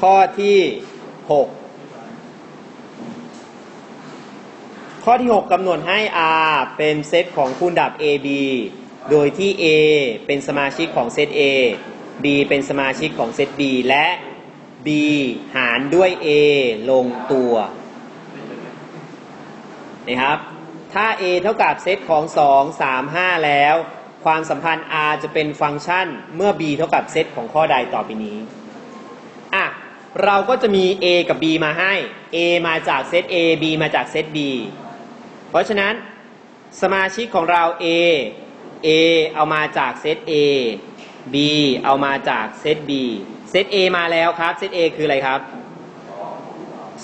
ข้อที่6ข้อที่ 6กำหนดให้ R เป็นเซตของคูณดับ AB โดยที่ A เป็นสมาชิกของเซต A B เป็นสมาชิกของเซต B และ B หารด้วย A ลงตัวนะครับ ถ้า A เท่ากับเซตของ 2 3 5 แล้ว ความสัมพันธ์ R จะเป็นฟังก์ชันเมื่อ B เท่ากับเซตของข้อใดต่อไปนี้ เราก็จะมี A กับ B มาให้ A มาจากเซต A B มาจากเซต B เพราะฉะนั้นสมาชิกของเรา A A เอามาจากเซต A B เอามาจากเซต B เซต A มาแล้วครับ เซต A คืออะไรครับ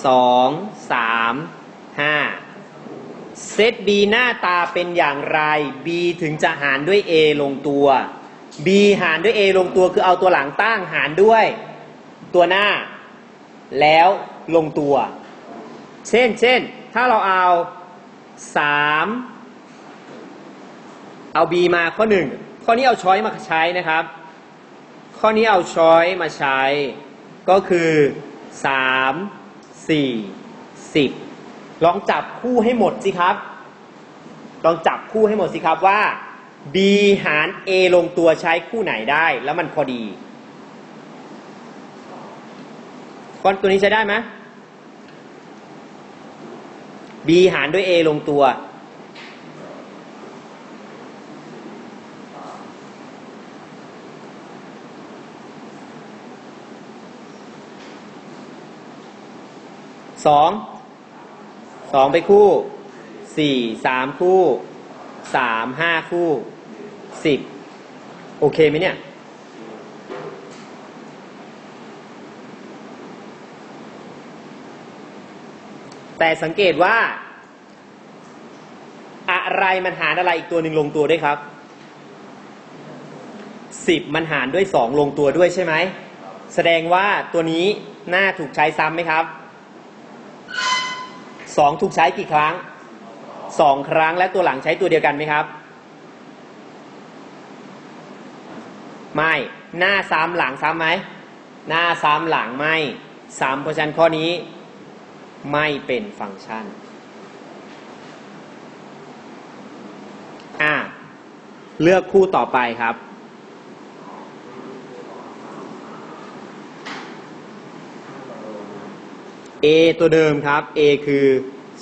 2 3 5 เซต B หน้าตาเป็นอย่างไร B ถึงจะหารด้วย A ลงตัว B หารด้วย A ลงตัวคือเอาตัวหลังตั้งหารด้วยตัวหน้า แล้วลงตัว เช่นเช่น ถ้าเราเอา3เอา B มาข้อ1ข้อนี้เอาช้อยมาใช้นะครับ ข้อนี้เอาช้อยมาใช้ ก็คือ3 4 10ลองจับคู่ให้หมดสิครับ ลองจับคู่ให้หมดสิครับว่า B หาร A ลงตัวใช้คู่ไหนได้ แล้วมันพอดีก้ อนตัวนี้ใช้ได้ไหม B หารด้วย A ลงตัว สอง สองไปคู่ สี่ สามคู่ สาม ห้าคู่ สิบ โอเคไหมเนี่ย แต่สังเกตว่า อะไรมันหารอะไรอีกตัวหนึ่งลงตัวด้วยครับสิบมันหารด้วยสองลงตัวด้วยใช่ไหม แสดงว่าตัวนี้หน้าถูกใช้ซ้ำไหมครับสองถูกใช้กี่ครั้งสองครั้งและตัวหลังใช้ตัวเดียวกันไหมครับ ไม่หน้าซ้ำหลังซ้ำไหมหน้าซ้ำหลังไม่ซ้ำเพราะฉะนั้นข้อนี้ ไม่เป็นฟังก์ชันอ่าเลือกคู่ต่อไปครับ A ตัวเดิมครับ A คือ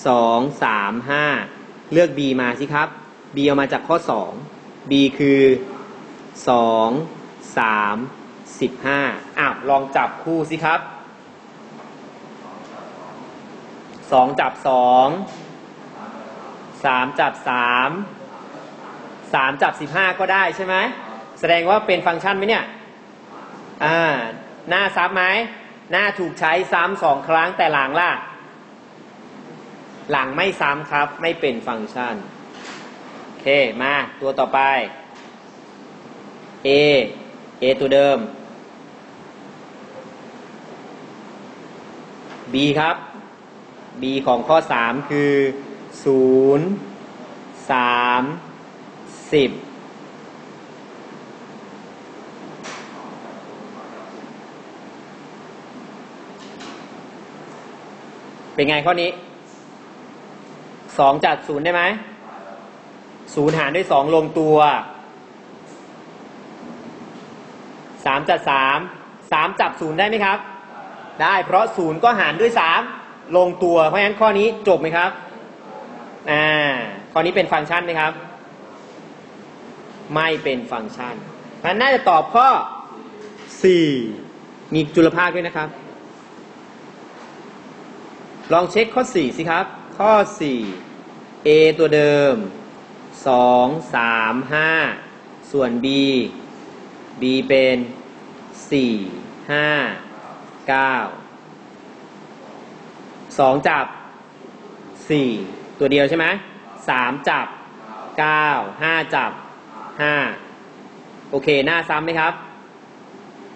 2 3 5เลือก B มาสิครับ B เอามาจากข้อ2 B คือ2 3 15อ้าวลองจับคู่สิครับ 2จับ2 3จับ3 3จับ15ก็ได้ใช่ไหมแสดงว่าเป็นฟังก์ชันไหมเนี่ยอ่าหน้าซับไหมหน้าถูกใช้ซ้ำสองครั้งแต่หลังล่ะ หลังไม่ซ้ำครับ ไม่เป็นฟังก์ชันโอเคมาตัวต่อไป A A ตัวเดิม B ครับ B ของข้อ 3 คือ 0 3 10 เป็นไงข้อนี้สองจัดศูนย์ได้ไหมศูนย์หารด้วยสองลงตัวสามจัดสามสามจับศูนย์ได้ไหมครับ ได้เพราะศูนย์ก็หารด้วยสาม ลงตัว เพราะฉะนั้นข้อนี้จบไหมครับ อ่า ข้อนี้เป็นฟังก์ชันไหมครับ ไม่เป็นฟังก์ชันมันน่าจะตอบข้อสี่มีจุลภาคด้วยนะครับ ลองเช็คข้อ 4 สิครับ ข้อ 4 A ตัวเดิม 2 3 5 ส่วน B B เป็น 4 5 9 สองจับสี่ตัวเดียวใช่ไหมสามจับเก้าห้าจับห้าโอเค หน้าซ้ำไหมครับ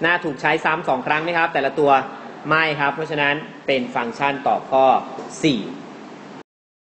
หน้าถูกใช้ซ้ำสองครั้งไหมครับ แต่ละตัวไม่ครับ เพราะฉะนั้นเป็นฟังก์ชันตอบข้อ 4